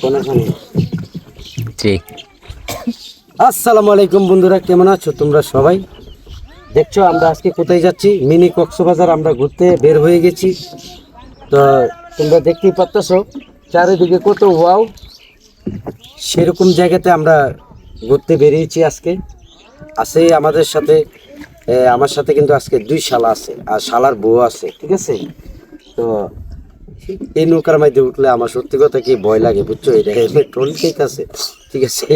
শোনো জি। আসসালামু আলাইকুম বন্ধুরা কেমন আছো তোমরা সবাই? দেখছ আমরা আজকে কোথায় যাচ্ছি? মিনি কক্সবাজার আমরা ঘুরতে বের হয়ে গেছি। তো তোমরা দেখতেই পাচ্ছ চারিদিকে কত ওয়াও। সেরকম জায়গাতে আমরা ঘুরতে বেরিয়েছি আজকে। আছে আমাদের সাথে আমার সাথে কিন্তু আজকে দুই শালা আছে আর শালার বউ আছে ঠিক আছে? তো এই নৌকার মধ্যে উঠলে আমার সত্যি কথা কি ভয় লাগে, বুঝছ? এটা পেট্রোল ঠিক আছে ঠিক আছে?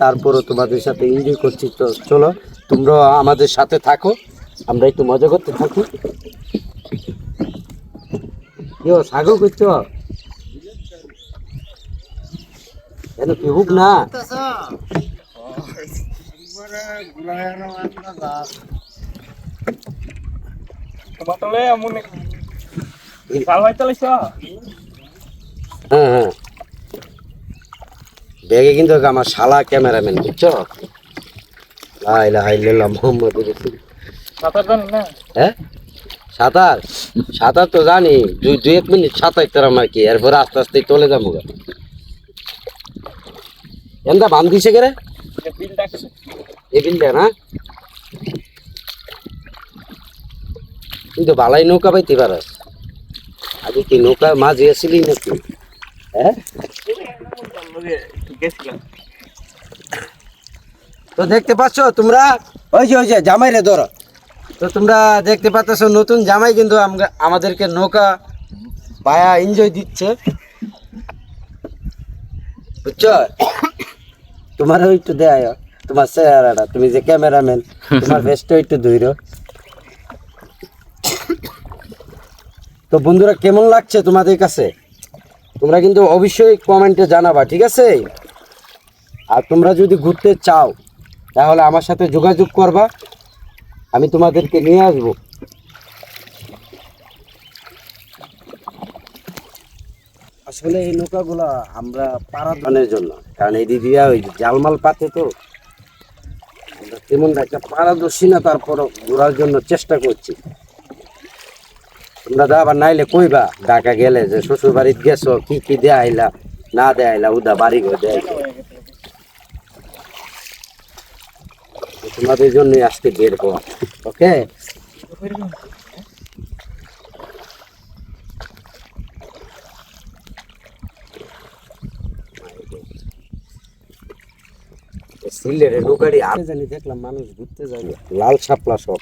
তারপরও তোমাদের সাথে এনজয় করছি। তো চলো তোমরাও আমাদের সাথে থাকো, আমরা একটু মজা করতে থাকি। সাগর করছ কেন কি হুক না? তোমাতলে এমন হ্যাঁ হ্যাঁ ব্যাগে কিন্তু আমার শালা ক্যামেরাম্যান বুঝছ? মোহাম্মদ হ্যাঁ? সাঁতার? সাঁতার তো জানি। দুই দুই এক মিনিট সাঁতার আর কি এরপরে আস্তে আস্তে চলে যাব এমদা বান দিছে কে রে? বিলটা না? কিন্তু বালাই নৌকা পাইতে পারস আগে কি নৌকা মাঝে আসিলি নাকি? তো দেখতে পাচ্ছ, তোমরা ওই যে ওই যে, জামাই রে ধরো তো তোমরা দেখতে পাচ্ছ, নতুন জামাই কিন্তু আমাদেরকে নৌকা পায়া এনজয় দিচ্ছে। বুঝছ? তোমার একটু দেয় তোমার চেহারাটা, তুমি যে ক্যামেরাম্যান তোমার বেস্ট একটু ধৈর তো বন্ধুরা, কেমন লাগছে তোমাদের কাছে? তোমরা কিন্তু অবশ্যই কমেন্টে জানাবা, ঠিক আছে? আর তোমরা যদি ঘুরতে চাও, তাহলে আমার সাথে যোগাযোগ করবা। আমি তোমাদেরকে নিয়ে আসব। আসলে এই নৌকাগুলো আমরা পারাধনের জন্য, কারণ এই দিদিরা ওই জালমাল পাতে তো। তেমন একটা পারদর্শী না তারপর ঘোরার জন্য চেষ্টা করছি। তোমরা আবার নাইলে কইবা ঢাকা গেলে যে শ্বশুর বাড়িতে গেছো কি কি দেয়া আইলা না দেয়া আইলা উদা বাড়ি ঘর দেয়া। তোমাদের জন্য আজকে বের হওয়া ওকে সিলেটের নৌকারি আর জানি দেখলাম মানুষ ঘুরতে যায়। লাল শাপলা সব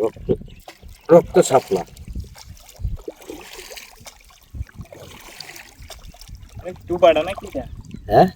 রক্ত রক্ত শাপলা তু বাড়া না কি হ্যাঁ?